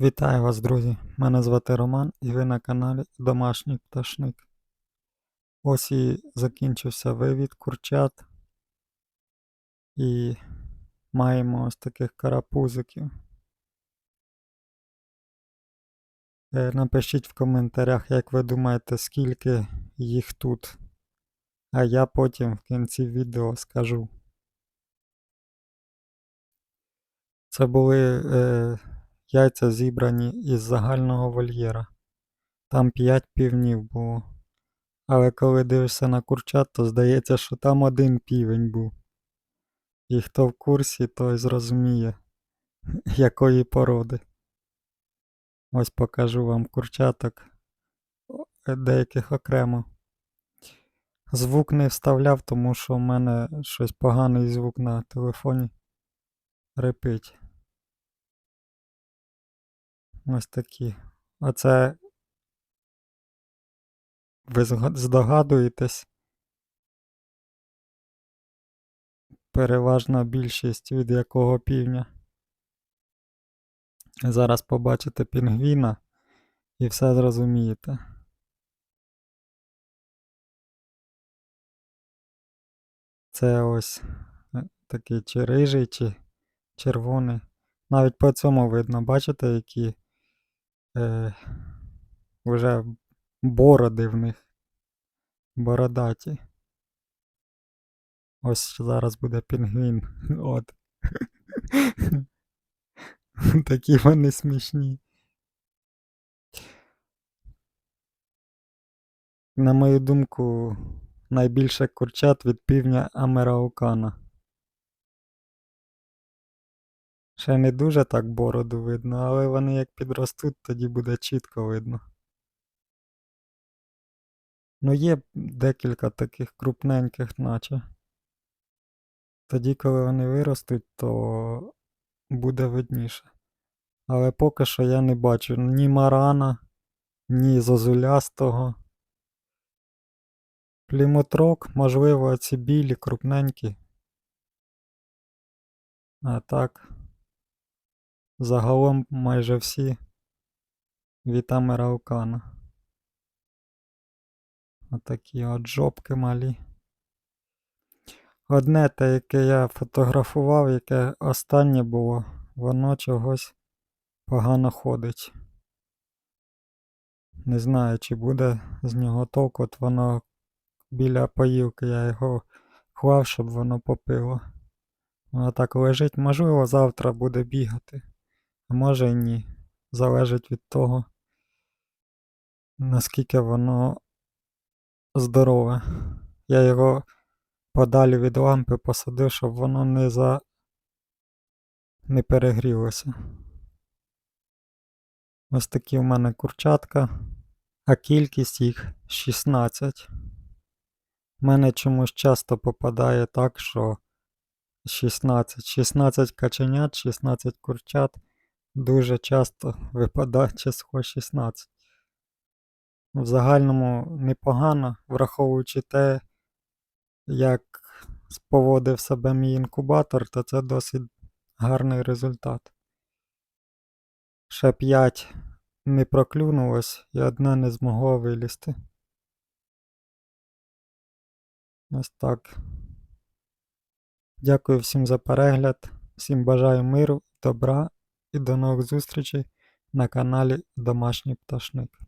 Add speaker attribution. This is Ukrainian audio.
Speaker 1: Вітаю вас, друзі! Мене звати Роман і ви на каналі Домашній Пташник. Ось і закінчився вивід курчат. І маємо ось таких карапузиків. Е, Напишіть в коментарях, як ви думаєте, скільки їх тут. А я потім в кінці відео скажу. Це були е, яйця зібрані із загального вольєра. Там 5 півнів було. Але коли дивишся на курчат, то здається, що там один півень був. І хто в курсі, той зрозуміє, якої породи. Ось покажу вам курчаток деяких окремо. Звук не вставляв, тому що в мене щось поганий звук на телефоні репить. Ось такі. Оце ви здогадуєтесь. Переважна більшість від якого півня. Зараз побачите пінгвіна і все зрозумієте. Це ось е, такий чи рижий, чи червоний. Навіть по цьому видно, бачите, які е, вже бороди в них бородаті. Ось зараз буде пінгвін. От. Такі вони смішні. На мою думку, найбільше курчат від півня Амераукана. Ще не дуже так бороду видно, але вони як підростуть, тоді буде чітко видно. Ну, є декілька таких крупненьких, наче. Тоді, коли вони виростуть, то буде видніше. Але поки що я не бачу ні марана, ні зозулястого. Плімотрок, можливо, ці білі, крупненькі. А так, загалом майже всі від Амераукана. Отакі от жопки малі. Одне те, яке я фотографував, яке останнє було, воно чогось погано ходить. Не знаю, чи буде з нього толку, от воно біля поїлки я його клав, щоб воно попило. Воно так лежить, можливо, завтра буде бігати, а може і ні. Залежить від того, наскільки воно здорове. Я його подалі від лампи посадив, щоб воно не за... не перегрілося. Ось такі в мене курчатка, а кількість їх 16. У мене чомусь часто попадає так, що 16. 16 каченят, 16 курчат. Дуже часто випадає число 16. В загальному непогано, враховуючи те, як поводив себе мій інкубатор, то це досить гарний результат. Ще 5 не проклюнулось і одне не змогло вилізти. Ось так. Дякую всім за перегляд. Всім бажаю миру, добра і до нових зустрічей на каналі Домашній Пташник.